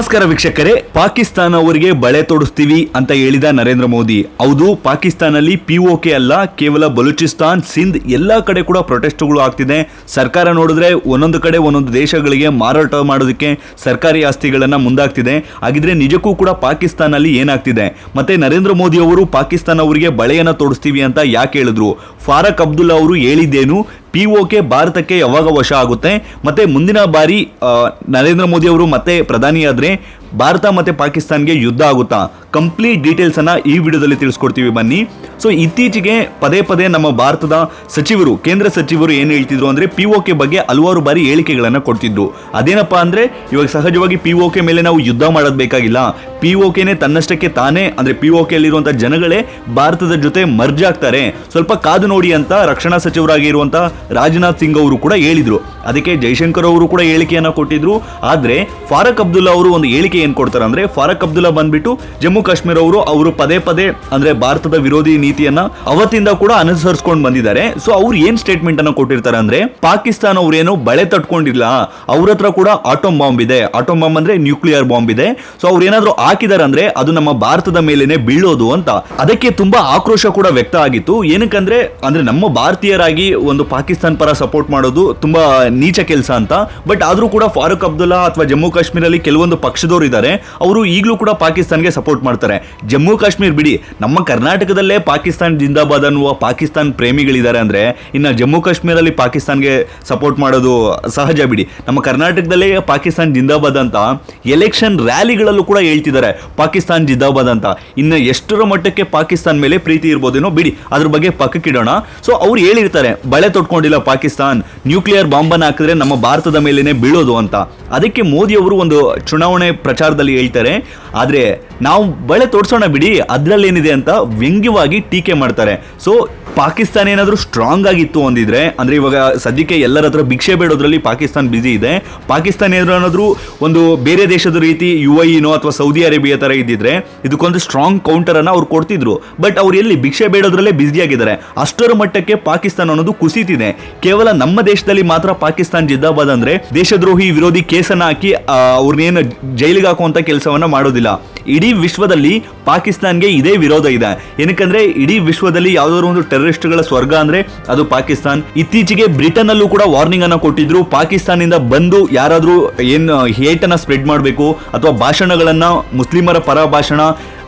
ನಮಸ್ಕಾರ ವೀಕ್ಷಕರೇ, ಪಾಕಿಸ್ತಾನ ಅವರಿಗೆ ಬಳೆ ತೊಡಿಸ್ತೀವಿ ಅಂತ ಹೇಳಿದ ನರೇಂದ್ರ ಮೋದಿ. ಹೌದು ಪಾಕಿಸ್ತಾನಲ್ಲಿ ಪಿಒಕೆ ಅಲ್ಲ, ಕೇವಲ ಬಲೂಚಿಸ್ತಾನ್, ಸಿಂಧ್ ಎಲ್ಲಾ ಕಡೆ ಕೂಡ ಪ್ರೊಟೆಸ್ಟ್ಗಳು ಆಗ್ತಿದೆ. ಸರ್ಕಾರ ನೋಡಿದ್ರೆ ಒಂದೊಂದು ಕಡೆ ಒಂದೊಂದು ದೇಶಗಳಿಗೆ ಮಾರಾಟ ಮಾಡೋದಕ್ಕೆ ಸರ್ಕಾರಿ ಆಸ್ತಿಗಳನ್ನ ಮುಂದಾಗ್ತಿದೆ. ಹಾಗಿದ್ರೆ ನಿಜಕ್ಕೂ ಕೂಡ ಪಾಕಿಸ್ತಾನಲ್ಲಿ ಏನಾಗ್ತಿದೆ? ಮತ್ತೆ ನರೇಂದ್ರ ಮೋದಿ ಅವರು ಪಾಕಿಸ್ತಾನ ಅವರಿಗೆ ಬಳೆಯನ್ನ ತೊಡಿಸ್ತೀವಿ ಅಂತ ಯಾಕೆ ಹೇಳಿದ್ರು? ಫಾರಕ್ ಅಬ್ದುಲ್ಲಾ ಅವರು ಹೇಳಿದ್ದೇನು? ಪಿ ಕೆ ಭಾರತಕ್ಕೆ ಯಾವಾಗ ವಶ ಆಗುತ್ತೆ? ಮತ್ತೆ ಮುಂದಿನ ಬಾರಿ ನರೇಂದ್ರ ಮೋದಿ ಅವರು ಮತ್ತೆ ಪ್ರಧಾನಿ ಆದ್ರೆ ಭಾರತ ಮತ್ತೆ ಪಾಕಿಸ್ತಾನ್ಗೆ ಯುದ್ಧ ಆಗುತ್ತಾ? ಕಂಪ್ಲೀಟ್ ಡೀಟೇಲ್ಸ್ ಅನ್ನ ಈ ವಿಡಿಯೋದಲ್ಲಿ ತಿಳಿಸ್ಕೊಡ್ತೀವಿ ಬನ್ನಿ. ಸೊ ಇತ್ತೀಚೆಗೆ ಪದೇ ಪದೇ ನಮ್ಮ ಭಾರತದ ಸಚಿವರು, ಕೇಂದ್ರ ಸಚಿವರು ಏನು ಹೇಳ್ತಿದ್ರು ಅಂದ್ರೆ ಪಿ ಬಗ್ಗೆ ಹಲವಾರು ಬಾರಿ ಹೇಳಿಕೆಗಳನ್ನ ಕೊಡ್ತಿದ್ರು. ಅದೇನಪ್ಪ ಅಂದ್ರೆ, ಇವಾಗ ಸಹಜವಾಗಿ ಪಿ ಮೇಲೆ ನಾವು ಯುದ್ಧ ಮಾಡೋದು ಬೇಕಾಗಿಲ್ಲ. ಪಿ ಕೆನೇ ತನ್ನಷ್ಟಕ್ಕೆ ತಾನೇ, ಅಂದ್ರೆ ಪಿ ಅಲ್ಲಿರುವಂತಹ ಜನಗಳೇ ಭಾರತದ ಜೊತೆ ಮರ್ಜ್ ಆಗ್ತಾರೆ. ಸ್ವಲ್ಪ ಕಾದು ನೋಡಿ ಅಂತ ರಕ್ಷಣಾ ಸಚಿವರಾಗಿರುವಂಥ ರಾಜನಾಥ್ ಸಿಂಗ್ ಅವರು ಕೂಡ ಹೇಳಿದ್ರು. ಅದಕ್ಕೆ ಜೈಶಂಕರ್ ಅವರು ಕೂಡ ಹೇಳಿಕೆಯನ್ನ ಕೊಟ್ಟಿದ್ರು. ಆದ್ರೆ ಫಾರಕ್ ಅಬ್ದುಲ್ಲಾ ಅವರು ಒಂದು ಹೇಳಿಕೆ ಏನ್ ಕೊಡ್ತಾರೆ ಅಂದ್ರೆ, ಫಾರಕ್ ಅಬ್ದುಲ್ಲಾ ಬಂದ್ಬಿಟ್ಟು ಜಮ್ಮು ಕಾಶ್ಮೀರ ಅವರು ಅವರು ಪದೇ ಪದೇ ಅಂದ್ರೆ ಭಾರತದ ವಿರೋಧಿ ನೀತಿಯನ್ನ ಅವತ್ತಿಂದ ಕೂಡ ಅನುಸರಿಸ್ಕೊಂಡು ಬಂದಿದ್ದಾರೆ. ಸೊ ಅವ್ರು ಏನ್ ಸ್ಟೇಟ್ಮೆಂಟ್ ಅನ್ನ ಕೊಟ್ಟಿರ್ತಾರೆ ಅಂದ್ರೆ, ಪಾಕಿಸ್ತಾನ ಅವರೇನು ಬಳೆ ತಟ್ಕೊಂಡಿಲ್ಲ. ಅವ್ರ ಹತ್ರ ಕೂಡ ಆಟೋಮ್ ಬಾಂಬ್ ಇದೆ. ಆಟೋಮ್ ಬಾಂಬ್ ಅಂದ್ರೆ ನ್ಯೂಕ್ಲಿಯರ್ ಬಾಂಬ್ ಇದೆ. ಸೊ ಅವ್ರು ಏನಾದ್ರು ಹಾಕಿದಾರೆ ಅಂದ್ರೆ, ಅದು ನಮ್ಮ ಭಾರತದ ಮೇಲೇನೆ ಬೀಳೋದು ಅಂತ. ಅದಕ್ಕೆ ತುಂಬಾ ಆಕ್ರೋಶ ಕೂಡ ವ್ಯಕ್ತ ಆಗಿತ್ತು. ಏನಕ್ಕಂದ್ರೆ, ಅಂದ್ರೆ ನಮ್ಮ ಭಾರತೀಯರಾಗಿ ಒಂದು ಪಾಕಿಸ್ತಾನ ಪರ ಸಪೋರ್ಟ್ ಮಾಡೋದು ತುಂಬಾ ನೀಚ ಕೆಲಸ ಅಂತ. ಬಟ್ ಆದ್ರೂ ಕೂಡ ಫಾರೂಕ್ ಅಬ್ದುಲ್ಲಾ ಅಥವಾ ಜಮ್ಮು ಕಾಶ್ಮೀರಲ್ಲಿ ಕೆಲವೊಂದು ಪಕ್ಷದವರು ಇದ್ದಾರೆ ಅವರು ಈಗಲೂ ಕೂಡ ಪಾಕಿಸ್ತಾನ್ಗೆ ಸಪೋರ್ಟ್ ಮಾಡ್ತಾರೆ. ಜಮ್ಮು ಕಾಶ್ಮೀರ್ ಬಿಡಿ, ನಮ್ಮ ಕರ್ನಾಟಕದಲ್ಲೇ ಪಾಕಿಸ್ತಾನ್ ಜಿಂದಾಬಾದ್ ಅನ್ನುವ ಪಾಕಿಸ್ತಾನ್ ಪ್ರೇಮಿಗಳಿದ್ದಾರೆ ಅಂದ್ರೆ, ಇನ್ನು ಜಮ್ಮು ಕಾಶ್ಮೀರಲ್ಲಿ ಪಾಕಿಸ್ತಾನ್ಗೆ ಸಪೋರ್ಟ್ ಮಾಡೋದು ಸಹಜ ಬಿಡಿ. ನಮ್ಮ ಕರ್ನಾಟಕದಲ್ಲೇ ಪಾಕಿಸ್ತಾನ್ ಜಿಂದಾಬಾದ್ ಅಂತ ಎಲೆಕ್ಷನ್ ರ್ಯಾಲಿಗಳಲ್ಲೂ ಕೂಡ ಹೇಳ್ತಿದ್ದಾರೆ, ಪಾಕಿಸ್ತಾನ್ ಜಿಂದಾಬಾದ್ ಅಂತ. ಇನ್ನು ಎಷ್ಟರ ಮಟ್ಟಕ್ಕೆ ಪಾಕಿಸ್ತಾನ್ ಮೇಲೆ ಪ್ರೀತಿ ಇರ್ಬೋದೇನೋ ಬಿಡಿ, ಅದ್ರ ಬಗ್ಗೆ ಪಕ್ಕಕ್ಕಿಡೋಣ. ಸೊ ಅವ್ರು ಹೇಳಿರ್ತಾರೆ ಬಳೆ ತೊಟ್ಕೊಂಡಿಲ್ಲ ಪಾಕಿಸ್ತಾನ್ ನ್ಯೂಕ್ಲಿಯರ್ ಬಾಂಬನ್ನು ಹಾಕಿದ್ರೆ ನಮ್ಮ ಭಾರತದ ಮೇಲೇನೆ ಬೀಳೋದು ಅಂತ. ಅದಕ್ಕೆ ಮೋದಿ ಅವರು ಒಂದು ಚುನಾವಣೆ ಪ್ರಚಾರದಲ್ಲಿ ಹೇಳ್ತಾರೆ. ಆದ್ರೆ ನಾವು ಬಳೆ ತೋರಿಸೋಣ ಬಿಡಿ ಅದ್ರಲ್ಲೇನಿದೆ ಅಂತ ವ್ಯಂಗ್ಯವಾಗಿ ಟೀಕೆ ಮಾಡ್ತಾರೆ. ಸೊ ಪಾಕಿಸ್ತಾನ ಏನಾದರೂ ಸ್ಟ್ರಾಂಗ್ ಆಗಿತ್ತು ಅಂದಿದ್ರೆ, ಅಂದ್ರೆ ಇವಾಗ ಸದ್ಯಕ್ಕೆ ಎಲ್ಲರ ಹತ್ರ ಭಿಕ್ಷೆ ಬೇಡೋದ್ರಲ್ಲಿ ಪಾಕಿಸ್ತಾನ ಬಿಸಿ ಇದೆ. ಪಾಕಿಸ್ತಾನ ಏನಾದರೂ ಒಂದು ಬೇರೆ ದೇಶದ ರೀತಿ ಯು ಇನೋ ಅಥವಾ ಸೌದಿ ಅರೇಬಿಯಾ ತರ ಇದ್ದಿದ್ರೆ, ಇದಕ್ಕೊಂದು ಸ್ಟ್ರಾಂಗ್ ಕೌಂಟರನ್ನು ಅವ್ರು ಕೊಡ್ತಿದ್ರು. ಬಟ್ ಅವ್ರು ಎಲ್ಲಿ ಭಿಕ್ಷೆ ಬೇಡೋದ್ರಲ್ಲೇ ಆಗಿದ್ದಾರೆ. ಅಷ್ಟರ ಮಟ್ಟಕ್ಕೆ ಪಾಕಿಸ್ತಾನ ಅನ್ನೋದು ಕುಸಿತಿದೆ. ಕೇವಲ ನಮ್ಮ ದೇಶದಲ್ಲಿ ಮಾತ್ರ ಪಾಕಿಸ್ತಾನ ಜಿದ್ದಾಬಾದ್ ಅಂದ್ರೆ ದೇಶದ್ರೋಹಿ ವಿರೋಧಿ ಕೇಸನ್ನ ಹಾಕಿ ಅವ್ರನ್ನೇನು ಜೈಲಿಗೆ ಹಾಕುವಂಥ ಕೆಲಸವನ್ನ ಮಾಡೋದಿಲ್ಲ. ಇಡೀ ವಿಶ್ವದಲ್ಲಿ ಪಾಕಿಸ್ತಾನ್ಗೆ ಇದೇ ವಿರೋಧ ಇದೆ. ಏನಕ್ಕಂದ್ರೆ, ಇಡೀ ವಿಶ್ವದಲ್ಲಿ ಯಾವ್ದಾದ್ರು ಒಂದು ಟೆರರಿಸ್ಟ್ಗಳ ಸ್ವರ್ಗ ಅಂದ್ರೆ ಅದು ಪಾಕಿಸ್ತಾನ್. ಇತ್ತೀಚೆಗೆ ಬ್ರಿಟನ್ ಅಲ್ಲೂ ಕೂಡ ವಾರ್ನಿಂಗ್ ಅನ್ನ ಕೊಟ್ಟಿದ್ರು. ಪಾಕಿಸ್ತಾನಿಂದ ಬಂದು ಯಾರಾದ್ರೂ ಏನ್ ಹೇಟ್ ಅನ್ನ ಸ್ಪ್ರೆಡ್ ಮಾಡಬೇಕು ಅಥವಾ ಭಾಷಣಗಳನ್ನ, ಮುಸ್ಲಿಮರ ಪರ ಭಾಷಣ,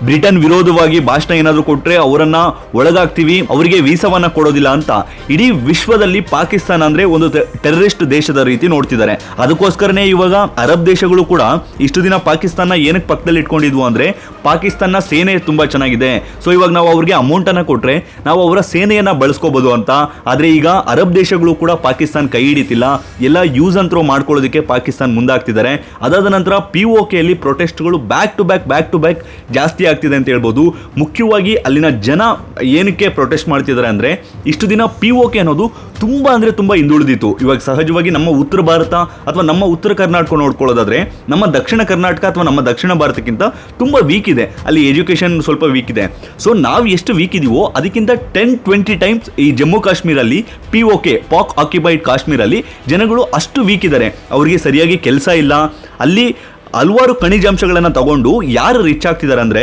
ಬ್ರಿಟನ್ ವಿರೋಧವಾಗಿ ಭಾಷಣ ಏನಾದರೂ ಕೊಟ್ಟರೆ ಅವರನ್ನ ಒಳಗಾಗ್ತೀವಿ ಅವರಿಗೆ ವೀಸಾವನ್ನ ಕೊಡೋದಿಲ್ಲ ಅಂತ. ಇಡೀ ವಿಶ್ವದಲ್ಲಿ ಪಾಕಿಸ್ತಾನ ಅಂದ್ರೆ ಒಂದು ಟೆರರಿಸ್ಟ್ ದೇಶದ ರೀತಿ ನೋಡ್ತಿದ್ದಾರೆ. ಅದಕ್ಕೋಸ್ಕರನೇ ಇವಾಗ ಅರಬ್ ದೇಶಗಳು ಕೂಡ ಇಷ್ಟು ದಿನ ಪಾಕಿಸ್ತಾನ ಏನಕ್ಕೆ ಪಕ್ಕದಲ್ಲಿ ಇಟ್ಕೊಂಡಿದ್ವು ಅಂದ್ರೆ ಪಾಕಿಸ್ತಾನ ಸೇನೆ ತುಂಬಾ ಚೆನ್ನಾಗಿದೆ. ಸೊ ಇವಾಗ ನಾವು ಅವ್ರಿಗೆ ಅಮೌಂಟ್ ಕೊಟ್ಟರೆ ನಾವು ಅವರ ಸೇನೆಯನ್ನ ಬಳಸ್ಕೋಬಹುದು ಅಂತ. ಆದ್ರೆ ಈಗ ಅರಬ್ ದೇಶಗಳು ಕೂಡ ಪಾಕಿಸ್ತಾನ ಕೈ ಹಿಡಿತಿಲ್ಲ. ಎಲ್ಲ ಯೂಸ್ ಅಂತ್ರೋ ಮಾಡ್ಕೊಳ್ಳೋದಕ್ಕೆ ಪಾಕಿಸ್ತಾನ ಮುಂದಾಗ್ತಿದ್ದಾರೆ. ಅದಾದ ನಂತರ ಪಿ ಕೆಯಲ್ಲಿ ಪ್ರೊಟೆಸ್ಟ್ಗಳು back to back back to back ಜಾಸ್ತಿ ಆಗ್ತಿದೆ ಅಂತ ಹೇಳ್ಬೋದು. ಮುಖ್ಯವಾಗಿ ಅಲ್ಲಿನ ಜನ ಏನಕ್ಕೆ ಪ್ರೊಟೆಸ್ಟ್ ಮಾಡ್ತಿದ್ದಾರೆ ಅಂದ್ರೆ ಇಷ್ಟು ದಿನ ಪಿ ಅನ್ನೋದು ತುಂಬಾ ಅಂದ್ರೆ ತುಂಬಾ ಹಿಂದುಳಿದಿತ್ತು. ಇವಾಗ ಸಹಜವಾಗಿ ನಮ್ಮ ಉತ್ತರ ಭಾರತ ಅಥವಾ ನಮ್ಮ ಉತ್ತರ ಕರ್ನಾಟಕ ನೋಡ್ಕೊಳ್ಳೋದಾದ್ರೆ, ನಮ್ಮ ದಕ್ಷಿಣ ಕರ್ನಾಟಕ ಅಥವಾ ನಮ್ಮ ದಕ್ಷಿಣ ಭಾರತಕ್ಕಿಂತ ತುಂಬಾ ವೀಕ್ ಇದೆ. ಅಲ್ಲಿ ಎಜುಕೇಷನ್ ಸ್ವಲ್ಪ ವೀಕ್ ಇದೆ. ಸೊ ನಾವು ಎಷ್ಟು ವೀಕ್ ಇದೀವೋ ಅದಕ್ಕಿಂತ ಟೆನ್ ಟ್ವೆಂಟಿ ಟೈಮ್ಸ್ ಈ Jammu ಕಾಶ್ಮೀರಲ್ಲಿ P O K Pak occupied ಕಾಶ್ಮೀರಲ್ಲಿ ಜನಗಳು ಅಷ್ಟು ವೀಕ್ ಇದ್ದಾರೆ ಅವರಿಗೆ ಸರಿಯಾಗಿ ಕೆಲಸ ಇಲ್ಲ. ಅಲ್ಲಿ ಹಲವಾರು ಖನಿಜಾಂಶಗಳನ್ನು ತಗೊಂಡು ಯಾರು ರಿಚ್ ಆಗ್ತಿದ್ದಾರೆ ಅಂದರೆ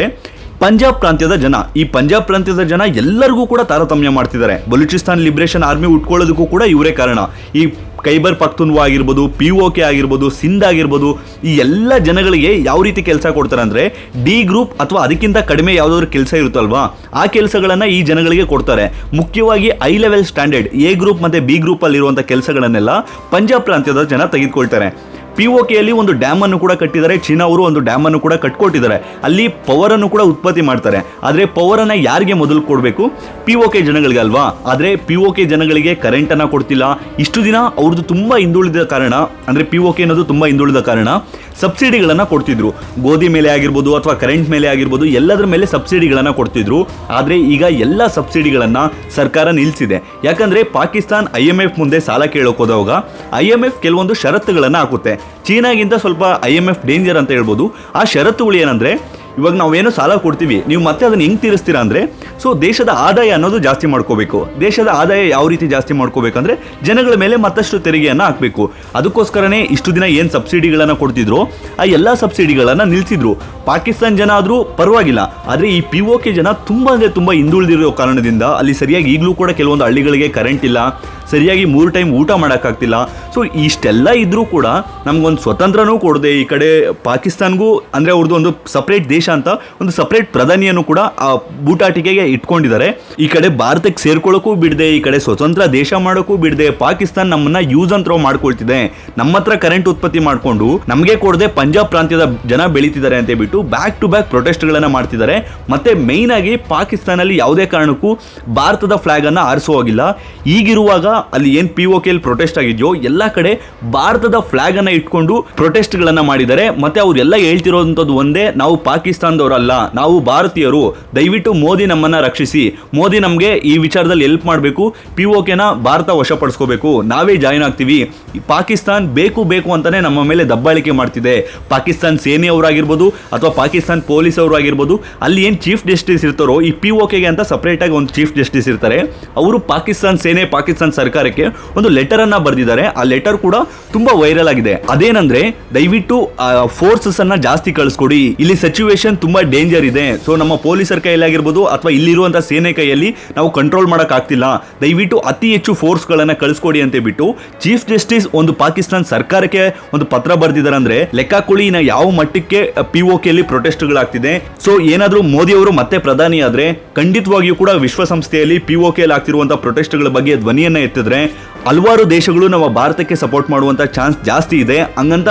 ಪಂಜಾಬ್ ಪ್ರಾಂತ್ಯದ ಜನ. ಈ ಪಂಜಾಬ್ ಪ್ರಾಂತ್ಯದ ಜನ ಎಲ್ಲರಿಗೂ ಕೂಡ ತಾರತಮ್ಯ ಮಾಡ್ತಿದ್ದಾರೆ ಬಲೂಚಿಸ್ತಾನ್ ಲಿಬ್ರೇಷನ್ ಆರ್ಮಿ ಉಟ್ಕೊಳ್ಳೋದಕ್ಕೂ ಕೂಡ ಇವರೇ ಕಾರಣ. ಈ ಕೈಬರ್ ಪಖ್ತುನ್ವಾ ಆಗಿರ್ಬೋದು ಪಿ ಒ ಕೆ ಆಗಿರ್ಬೋದು ಸಿಂಧ್ ಆಗಿರ್ಬೋದು, ಈ ಎಲ್ಲ ಜನಗಳಿಗೆ ಯಾವ ರೀತಿ ಕೆಲಸ ಕೊಡ್ತಾರೆ ಅಂದರೆ ಡಿ ಗ್ರೂಪ್ ಅಥವಾ ಅದಕ್ಕಿಂತ ಕಡಿಮೆ ಯಾವುದಾದ್ರು ಕೆಲಸ ಇರುತ್ತಲ್ವಾ, ಆ ಕೆಲಸಗಳನ್ನ ಈ ಜನಗಳಿಗೆ ಕೊಡ್ತಾರೆ. ಮುಖ್ಯವಾಗಿ high level standard A group ಮತ್ತೆ ಬಿ ಗ್ರೂಪ್ ಅಲ್ಲಿರುವಂಥ ಕೆಲಸಗಳನ್ನೆಲ್ಲ ಪಂಜಾಬ್ ಪ್ರಾಂತ್ಯದ ಜನ ತೆಗೆದುಕೊಳ್ತಾರೆ. ಪಿ ಒ ಕೆಯಲ್ಲಿ ಒಂದು ಡ್ಯಾಮ್ ಅನ್ನು ಕೂಡ ಕಟ್ಟಿದ್ದಾರೆ. ಚೀನಾ ಅವರು ಒಂದು ಡ್ಯಾಮ್ ಅನ್ನು ಕೂಡ ಕಟ್ಕೊಟ್ಟಿದ್ದಾರೆ. ಅಲ್ಲಿ ಪವರ್ ಅನ್ನು ಕೂಡ ಉತ್ಪತ್ತಿ ಮಾಡ್ತಾರೆ. ಆದ್ರೆ ಪವರ್ ಅನ್ನ ಯಾರಿಗೆ ಮೊದಲು ಕೊಡಬೇಕು? ಪಿ ಜನಗಳಿಗೆ ಅಲ್ವಾ? ಆದ್ರೆ ಪಿ ಜನಗಳಿಗೆ ಕರೆಂಟ್ ಅನ್ನ ಕೊಡ್ತಿಲ್ಲ. ಇಷ್ಟು ದಿನ ಅವ್ರದ್ದು ತುಂಬಾ ಹಿಂದುಳಿದ ಕಾರಣ, ಅಂದ್ರೆ ಪಿ ಅನ್ನೋದು ತುಂಬಾ ಹಿಂದುಳಿದ ಕಾರಣ ಸಬ್ಸಿಡಿಗಳನ್ನು ಕೊಡ್ತಿದ್ರು. ಗೋಧಿ ಮೇಲೆ ಆಗಿರ್ಬೋದು ಅಥವಾ ಕರೆಂಟ್ ಮೇಲೆ ಆಗಿರ್ಬೋದು, ಎಲ್ಲದರ ಮೇಲೆ ಸಬ್ಸಿಡಿಗಳನ್ನು ಕೊಡ್ತಿದ್ರು. ಆದ್ರೆ ಈಗ ಎಲ್ಲ ಸಬ್ಸಿಡಿಗಳನ್ನು ಸರ್ಕಾರ ನಿಲ್ಲಿಸಿದೆ ಯಾಕಂದ್ರೆ ಪಾಕಿಸ್ತಾನ್ ಐ ಎಂ ಎಫ್ ಮುಂದೆ ಸಾಲ ಕೇಳೋಕೆ ಹೋದಾಗ ಐ ಎಂ ಎಫ್ ಕೆಲವೊಂದು ಷರತ್ತುಗಳನ್ನು ಹಾಕುತ್ತೆ. ಚೀನಾಗಿಂತ ಸ್ವಲ್ಪ ಐ ಎಂ ಎಫ್ ಡೇಂಜರ್ ಅಂತ ಹೇಳ್ಬೋದು. ಆ ಷರತ್ತುಗಳು ಏನಂದ್ರೆ, ಇವಾಗ ನಾವೇನು ಸಾಲ ಕೊಡ್ತೀವಿ, ನೀವು ಮತ್ತೆ ಅದನ್ನ ಹೆಂಗ್ ತೀರಿಸ್ತೀರಾ ಅಂದ್ರೆ, ಸೊ ದೇಶದ ಆದಾಯ ಅನ್ನೋದು ಜಾಸ್ತಿ ಮಾಡ್ಕೋಬೇಕು. ದೇಶದ ಆದಾಯ ಯಾವ ರೀತಿ ಜಾಸ್ತಿ ಮಾಡ್ಕೋಬೇಕಂದ್ರೆ, ಜನಗಳ ಮೇಲೆ ಮತ್ತಷ್ಟು ತೆರಿಗೆಯನ್ನ ಹಾಕಬೇಕು. ಅದಕ್ಕೋಸ್ಕರನೇ ಇಷ್ಟು ದಿನ ಏನು ಸಬ್ಸಿಡಿಗಳನ್ನು ಕೊಡ್ತಿದ್ರು, ಆ ಎಲ್ಲ ಸಬ್ಸಿಡಿಗಳನ್ನು ನಿಲ್ಸಿದ್ರು. ಪಾಕಿಸ್ತಾನ ಜನ ಆದರೂ ಪರವಾಗಿಲ್ಲ. ಆದರೆ ಈ ಪಿ ಒ ಕೆ ಜನ ತುಂಬ ಅಂದರೆ ತುಂಬ ಹಿಂದುಳಿದಿರೋ ಕಾರಣದಿಂದ ಅಲ್ಲಿ ಸರಿಯಾಗಿ ಈಗಲೂ ಕೂಡ ಕೆಲವೊಂದು ಹಳ್ಳಿಗಳಿಗೆ ಕರೆಂಟ್ ಇಲ್ಲ. ಸರಿಯಾಗಿ ಮೂರು ಟೈಮ್ ಊಟ ಮಾಡೋಕ್ಕಾಗ್ತಿಲ್ಲ. ಸೊ ಇಷ್ಟೆಲ್ಲ ಇದ್ರೂ ಕೂಡ ನಮಗೊಂದು ಸ್ವತಂತ್ರನೂ ಕೊಡದೆ ಈ ಕಡೆ ಪಾಕಿಸ್ತಾನ್ಗೂ ಅಂದರೆ ಅವ್ರದ್ದು ಒಂದು ಸಪ್ರೇಟ್ ದೇಶ ಅಂತ ಒಂದು ಸಪ್ರೇಟ್ ಪ್ರಧಾನಿಯನ್ನು ಕೂಡ ಆ ಬೂಟಾಟಿಕೆಗೆ ಇಟ್ಕೊಂಡಿದ್ದಾರೆ. ಈ ಕಡೆ ಭಾರತಕ್ಕೆ ಸೇರ್ಕೊಳ್ಳೋಕ್ಕೂ ಬಿಡದೆ, ಈ ಕಡೆ ಸ್ವತಂತ್ರ ದೇಶ ಮಾಡೋಕ್ಕೂ ಬಿಡದೆ, ಪಾಕಿಸ್ತಾನ್ ನಮ್ಮನ್ನ ಯೂಸ್ ಅಂತ ಮಾಡ್ಕೊಳ್ತಿದೆ. ನಮ್ಮ ಹತ್ರ ಕರೆಂಟ್ ಉತ್ಪತ್ತಿ ಮಾಡಿಕೊಂಡು ನಮಗೆ ಕೊಡದೆ ಪಂಜಾಬ್ ಪ್ರಾಂತ್ಯದ ಜನ ಬೆಳೀತಿದ್ದಾರೆ ಅಂತ ಹೇಳ್ಬಿಟ್ಟು ಬ್ಯಾಕ್ ಟು ಬ್ಯಾಕ್ ಪ್ರೊಟೆಸ್ಟ್ಗಳನ್ನು ಮಾಡ್ತಿದ್ದಾರೆ. ಮತ್ತೆ ಮೈನ್ ಆಗಿ ಪಾಕಿಸ್ತಾನಲ್ಲಿ ಯಾವುದೇ ಕಾರಣಕ್ಕೂ ಭಾರತದ ಫ್ಲಾಗ್ ಅನ್ನ ಆರಿಸೋ ಹೋಗಿಲ್ಲ. ಈಗಿರುವಾಗ ಅಲ್ಲಿ ಏನ್ ಪಿ ಒ ಪ್ರೊಟೆಸ್ಟ್ ಆಗಿದೆಯೋ, ಎಲ್ಲ ಕಡೆ ಭಾರತದ ಫ್ಲಾಗ್ ಅನ್ನ ಇಟ್ಕೊಂಡು ಪ್ರೊಟೆಸ್ಟ್ ಗಳನ್ನ ಮಾಡಿದ್ದಾರೆ. ಮತ್ತೆ ಅವ್ರೆಲ್ಲ ಹೇಳ್ತಿರೋವಂಥದ್ದು ಒಂದೇ, ನಾವು ಪಾಕಿಸ್ತಾನದವರಲ್ಲ, ನಾವು ಭಾರತೀಯರು, ದಯವಿಟ್ಟು ಮೋದಿ ನಮ್ಮನ್ನ ರಕ್ಷಿಸಿ. ಮೋದಿ ನಮಗೆ ಈ ವಿಚಾರದಲ್ಲಿ ಹೆಲ್ಪ್ ಮಾಡಬೇಕು ಪಿ ಒ ಕೆನ ಭಾರತ ವಶಪಡಿಸ್ಕೋಬೇಕು. ನಾವೇ ಜಾಯಿನ್ ಆಗ್ತೀವಿ. ಪಾಕಿಸ್ತಾನ್ ಬೇಕು ಬೇಕು ಅಂತಾನೆ ನಮ್ಮ ಮೇಲೆ ದಬ್ಬಾಳಿಕೆ ಮಾಡ್ತಿದೆ. ಪಾಕಿಸ್ತಾನ್ ಸೇನೆಯವರಾಗಿರ್ಬೋದು ಅಥವಾ ಪಾಕಿಸ್ತಾನ್ ಪೊಲೀಸ್ ಅವರು ಆಗಿರ್ಬೋದು, ಅಲ್ಲಿ ಏನು ಚೀಫ್ ಜಸ್ಟಿಸ್ ಇರ್ತಾರೋ, ಈ ಪಿ ಒ ಕೆಗೆ ಅಂತ ಸಪ್ರೇಟ್ ಆಗಿ ಒಂದು ಚೀಫ್ ಜಸ್ಟಿಸ್ ಇರ್ತಾರೆ. ಅವರು ಪಾಕಿಸ್ತಾನ್ ಸೇನೆ, ಪಾಕಿಸ್ತಾನ್ ಸರ್ಕಾರಕ್ಕೆ ಒಂದು ಲೆಟರ್ ಅನ್ನ ಬರೆದಿದ್ದಾರೆ. ಆ ಲೆಟರ್ ಕೂಡ ತುಂಬಾ ವೈರಲ್ ಆಗಿದೆ. ಅದೇನಂದ್ರೆ, ದಯವಿಟ್ಟು ಫೋರ್ಸಸ್ ಅನ್ನ ಜಾಸ್ತಿ ಕಳಿಸ್ಕೊಡಿ. ಇಲ್ಲಿ ಸಿಚುವೇಶನ್ ತುಂಬಾ ಡೇಂಜರ್ ಇದೆ. ಸೊ ನಮ್ಮ ಪೊಲೀಸರ ಕೈಯಲ್ಲಿ ಆಗಿರ್ಬೋದು ಅಥವಾ ಇಲ್ಲಿರುವಂತ ಸೇನೆ ಕೈಯಲ್ಲಿ ನಾವು ಕಂಟ್ರೋಲ್ ಮಾಡಕ್ ಆಗ್ತಿಲ್ಲ. ದಯವಿಟ್ಟು ಅತಿ ಹೆಚ್ಚು ಫೋರ್ಸ್ ಗಳನ್ನ ಕಳಿಸ್ಕೊಡಿ ಅಂತ ಬಿಟ್ಟು ಚೀಫ್ ಜಸ್ಟಿಸ್ ಒಂದು ಪಾಕಿಸ್ತಾನ ಸರ್ಕಾರಕ್ಕೆ ಒಂದು ಪತ್ರ ಬರೆದಿದ್ದಾರೆ ಅಂದ್ರೆ ಲೆಕ್ಕ ಯಾವ ಮಟ್ಟಕ್ಕೆ ಪಿ ಕೆಲಿ ಪ್ರೊಟೆಸ್ಟ್ಗಳಾಗ್ತಿದೆ ಸೊ ಏನಾದ್ರೂ ಮೋದಿ ಅವರು ಮತ್ತೆ ಪ್ರಧಾನಿ ಆದ್ರೆ ಖಂಡಿತವಾಗಿಯೂ ಕೂಡ ವಿಶ್ವಸಂಸ್ಥೆಯಲ್ಲಿ ಪಿ ಒ ಕೆಲ್ ಆಗ್ತಿರುವಂತಹ ಪ್ರೊಟೆಸ್ಟ್ಗಳ ಬಗ್ಗೆ ಧ್ವನಿಯನ್ನ ಎತ್ತಿದ್ರೆ ಹಲವಾರು ದೇಶಗಳು ನಮ್ಮ ಭಾರತಕ್ಕೆ ಸಪೋರ್ಟ್ ಮಾಡುವಂತ ಚಾನ್ಸ್ ಜಾಸ್ತಿ ಇದೆ. ಹಂಗಂತ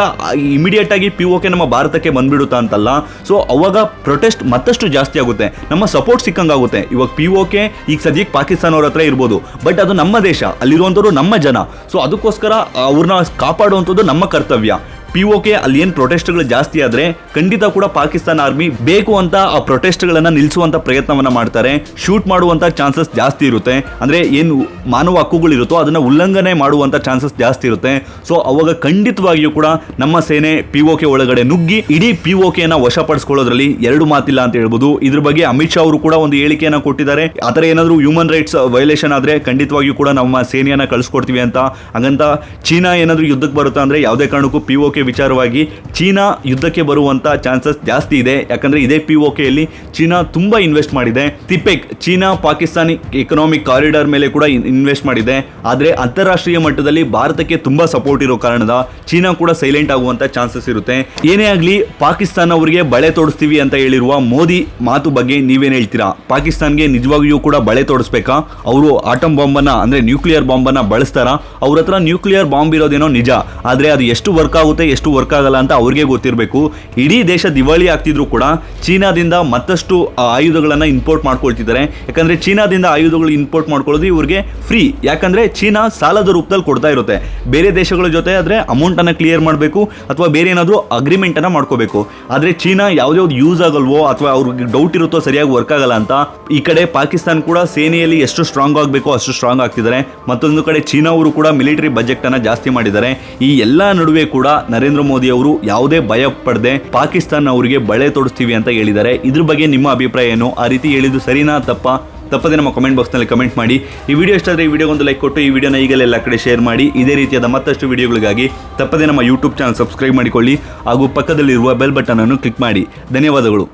ಇಮಿಡಿಯೇಟ್ ಆಗಿ ಪಿ ಕೆ ನಮ್ಮ ಭಾರತಕ್ಕೆ ಬಂದ್ಬಿಡುತ್ತಾ ಅಂತಲ್ಲ. ಸೊ ಅವಾಗ ಪ್ರೊಟೆಸ್ಟ್ ಮತ್ತಷ್ಟು ಜಾಸ್ತಿ ಆಗುತ್ತೆ. ನಮ್ಮ ಸಪೋರ್ಟ್ ಸಿಕ್ಕಂಗಾಗುತ್ತೆ. ಇವಾಗ ಪಿ ಓಕೆ ಈಗ ಸದ್ಯಕ್ಕೆ ಪಾಕಿಸ್ತಾನ ಅವ್ರ ಹತ್ರ ಇರ್ಬೋದು. ಬಟ್ ಅದು ನಮ್ಮ ದೇಶ, ಅಲ್ಲಿರುವಂಥವ್ರು ನಮ್ಮ ಜನ. ಸೊ ಅದಕ್ಕೋಸ್ಕರ ಅವ್ರನ್ನ ಕಾಪಾಡುವಂಥದ್ದು ನಮ್ಮ ಕರ್ತವ್ಯ. ಪಿ ಕೆ ಅಲ್ಲಿ ಏನ್ ಪ್ರೊಟೆಸ್ಟ್ಗಳು ಜಾಸ್ತಿ ಆದ್ರೆ ಖಂಡಿತ ಕೂಡ ಪಾಕಿಸ್ತಾನ ಆರ್ಮಿ ಬೇಕು ಅಂತ ಆ ಪ್ರೊಟೆಸ್ಟ್ಗಳನ್ನ ನಿಲ್ಲಿಸುವಂತ ಪ್ರಯತ್ನವನ್ನ ಮಾಡ್ತಾರೆ. ಶೂಟ್ ಮಾಡುವಂತ ಚಾನ್ಸಸ್ ಜಾಸ್ತಿ ಇರುತ್ತೆ. ಅಂದ್ರೆ ಏನು ಮಾನವ ಹಕ್ಕುಗಳಿರುತ್ತೋ ಅದನ್ನ ಉಲ್ಲಂಘನೆ ಮಾಡುವಂತ ಚಾನ್ಸಸ್ ಜಾಸ್ತಿ ಇರುತ್ತೆ. ಸೊ ಅವಾಗ ಖಂಡಿತವಾಗಿಯೂ ಕೂಡ ನಮ್ಮ ಸೇನೆ ಪಿ ಕೆ ಒಳಗಡೆ ನುಗ್ಗಿ ಇಡೀ ಪಿ ನ ವಶಪಡಿಸ್ಕೊಳ್ಳೋದ್ರಲ್ಲಿ ಎರಡು ಮಾತಿಲ್ಲ ಅಂತ ಹೇಳ್ಬೋದು. ಇದ್ರ ಬಗ್ಗೆ ಅಮಿತ್ ಶಾ ಅವರು ಕೂಡ ಒಂದು ಹೇಳಿಕೆಯನ್ನ ಕೊಟ್ಟಿದ್ದಾರೆ. ಆತರ ಏನಾದ್ರೂ ಹ್ಯೂಮನ್ ರೈಟ್ಸ್ ವೈಲೇಷನ್ ಆದ್ರೆ ಖಂಡಿತವಾಗಿಯೂ ಕೂಡ ನಮ್ಮ ಸೇನೆಯನ್ನ ಕಳಿಸ್ಕೊಡ್ತೀವಿ ಅಂತ. ಹಾಗಂತ ಚೀನಾ ಏನಾದರೂ ಯುದ್ಧಕ್ಕೆ ಬರುತ್ತಾ ಅಂದ್ರೆ ಯಾವುದೇ ಕಾರಣಕ್ಕೂ ಪಿ ಕೆ ವಿಚಾರವಾಗಿ ಚೀನಾ ಯುದ್ಧಕ್ಕೆ ಬರುವಂತ ಚಾನ್ಸಸ್ ಜಾಸ್ತಿ ಇದೆ. ಯಾಕಂದ್ರೆ ಇದೇ ಪಿ ಯಲ್ಲಿ ಚೀನಾ ತುಂಬಾ ಇನ್ವೆಸ್ಟ್ ಮಾಡಿದೆ. ತಿಪೆಕ್ ಚೀನಾ ಪಾಕಿಸ್ತಾನಿ ಎಕನಾಮಿಕ್ ಕಾರಿಡಾರ್ ಮೇಲೆ ಕೂಡ ಇನ್ವೆಸ್ಟ್ ಮಾಡಿದೆ. ಆದ್ರೆ ಅಂತಾರಾಷ್ಟ್ರೀಯ ಮಟ್ಟದಲ್ಲಿ ಭಾರತಕ್ಕೆ ತುಂಬಾ ಸಪೋರ್ಟ್ ಇರೋ ಕಾರಣದ ಚೀನಾ ಕೂಡ ಸೈಲೆಂಟ್ ಆಗುವಂತ ಚಾನ್ಸಸ್ ಇರುತ್ತೆ. ಏನೇ ಆಗಲಿ ಪಾಕಿಸ್ತಾನ ಅವರಿಗೆ ಬಳೆ ತೋಡಿಸ್ತೀವಿ ಅಂತ ಹೇಳಿರುವ ಮೋದಿ ಮಾತು ಬಗ್ಗೆ ನೀವೇನು ಹೇಳ್ತೀರಾ? ಪಾಕಿಸ್ತಾನ್ಗೆ ನಿಜವಾಗಿಯೂ ಕೂಡ ಬಳೆ ತೋಡಿಸ್ಬೇಕಾ? ಅವರು ಆಟಮ್ ಬಾಂಬನ್ನ ಅಂದ್ರೆ ನ್ಯೂಕ್ಲಿಯರ್ ಬಾಂಬನ್ನ ಬಳಸ್ತಾರಾ? ಅವ್ರ ಹತ್ರ ನ್ಯೂಕ್ಲಿಯರ್ ಬಾಂಬ್ ಇರೋದೇನೋ ನಿಜ. ಆದ್ರೆ ಅದು ಎಷ್ಟು ವರ್ಕ್ ಆಗುತ್ತೆ ಎಷ್ಟು ವರ್ಕ್ ಆಗಲ್ಲ ಅಂತ ಅವ್ರಿಗೆ ಗೊತ್ತಿರಬೇಕು. ಇಡೀ ದೇಶ ದಿವಾಳಿ ಆಗ್ತಿದ್ರು ಕೂಡ ಚೀನಾದಿಂದ ಮತ್ತಷ್ಟು ಆಯುಧಗಳನ್ನು ಇಂಪೋರ್ಟ್ ಮಾಡ್ಕೊಳ್ತಿದ್ದಾರೆ. ಯಾಕಂದ್ರೆ ಚೀನಾದಿಂದ ಆಯುಧಗಳು ಇಂಪೋರ್ಟ್ ಮಾಡ್ಕೊಳ್ಳೋದು ಇವ್ರಿಗೆ ಫ್ರೀ ಯಾಕಂದ್ರೆ ಚೀನಾ ಸಾಲದ ರೂಪದಲ್ಲಿ ಕೊಡ್ತಾ ಇರುತ್ತೆ. ಬೇರೆ ದೇಶಗಳ ಜೊತೆ ಆದರೆ ಅಮೌಂಟ್ ಅನ್ನ ಕ್ಲಿಯರ್ ಮಾಡಬೇಕು ಅಥವಾ ಬೇರೆ ಏನಾದರೂ ಅಗ್ರಿಮೆಂಟ್ ಅನ್ನ ಮಾಡ್ಕೋಬೇಕು. ಆದರೆ ಚೀನಾ ಯಾವುದ್ಯಾವ್ದು ಯೂಸ್ ಆಗಲ್ವೋ ಅಥವಾ ಅವ್ರಿಗೆ ಡೌಟ್ ಇರುತ್ತೋ ಸರಿಯಾಗಿ ವರ್ಕ್ ಆಗಲ್ಲ ಅಂತ, ಈ ಕಡೆ ಪಾಕಿಸ್ತಾನ ಕೂಡ ಸೇನೆಯಲ್ಲಿ ಎಷ್ಟು ಸ್ಟ್ರಾಂಗ್ ಆಗಬೇಕೋ ಅಷ್ಟು ಸ್ಟ್ರಾಂಗ್ ಆಗ್ತಿದ್ದಾರೆ. ಮತ್ತೊಂದು ಕಡೆ ಚೀನಾ ಅವರು ಕೂಡ ಮಿಲಿಟರಿ ಬಜೆಟ್ ಅನ್ನ ಜಾಸ್ತಿ ಮಾಡಿದ್ದಾರೆ. ಈ ಎಲ್ಲ ನಡುವೆ ಕೂಡ ನರೇಂದ್ರ ಮೋದಿ ಅವರು ಯಾವುದೇ ಭಯ ಪಡದೆ ಪಾಕಿಸ್ತಾನ ಅವರಿಗೆ ಬಳೆ ತೊಡಿಸ್ತೀವಿ ಅಂತ ಹೇಳಿದ್ದಾರೆ. ಇದ್ರ ಬಗ್ಗೆ ನಿಮ್ಮ ಅಭಿಪ್ರಾಯ ಏನು? ಆ ರೀತಿ ಹೇಳಿದ್ದು ಸರಿನಾ ತಪ್ಪಾ? ತಪ್ಪದೆ ನಮ್ಮ ಕಮೆಂಟ್ ಬಾಕ್ಸ್ನಲ್ಲಿ ಕಮೆಂಟ್ ಮಾಡಿ. ಈ ವಿಡಿಯೋ ಇಷ್ಟ ಆದರೆ ಈ ವಿಡಿಯೋ ಒಂದು ಲೈಕ್ ಕೊಟ್ಟು, ಈ ವಿಡಿಯೋನ ಈಗಲೇ ಎಲ್ಲ ಕಡೆ ಶೇರ್ ಮಾಡಿ. ಇದೇ ರೀತಿಯಾದ ಮತ್ತಷ್ಟು ವಿಡಿಯೋಗಳಿಗಾಗಿ ತಪ್ಪದೆ ನಮ್ಮ ಯೂಟ್ಯೂಬ್ ಚಾನಲ್ ಸಬ್ಸ್ಕ್ರೈಬ್ ಮಾಡಿಕೊಳ್ಳಿ. ಹಾಗೂ ಪಕ್ಕದಲ್ಲಿರುವ ಬೆಲ್ ಬಟನ್ ಅನ್ನು ಕ್ಲಿಕ್ ಮಾಡಿ. ಧನ್ಯವಾದಗಳು.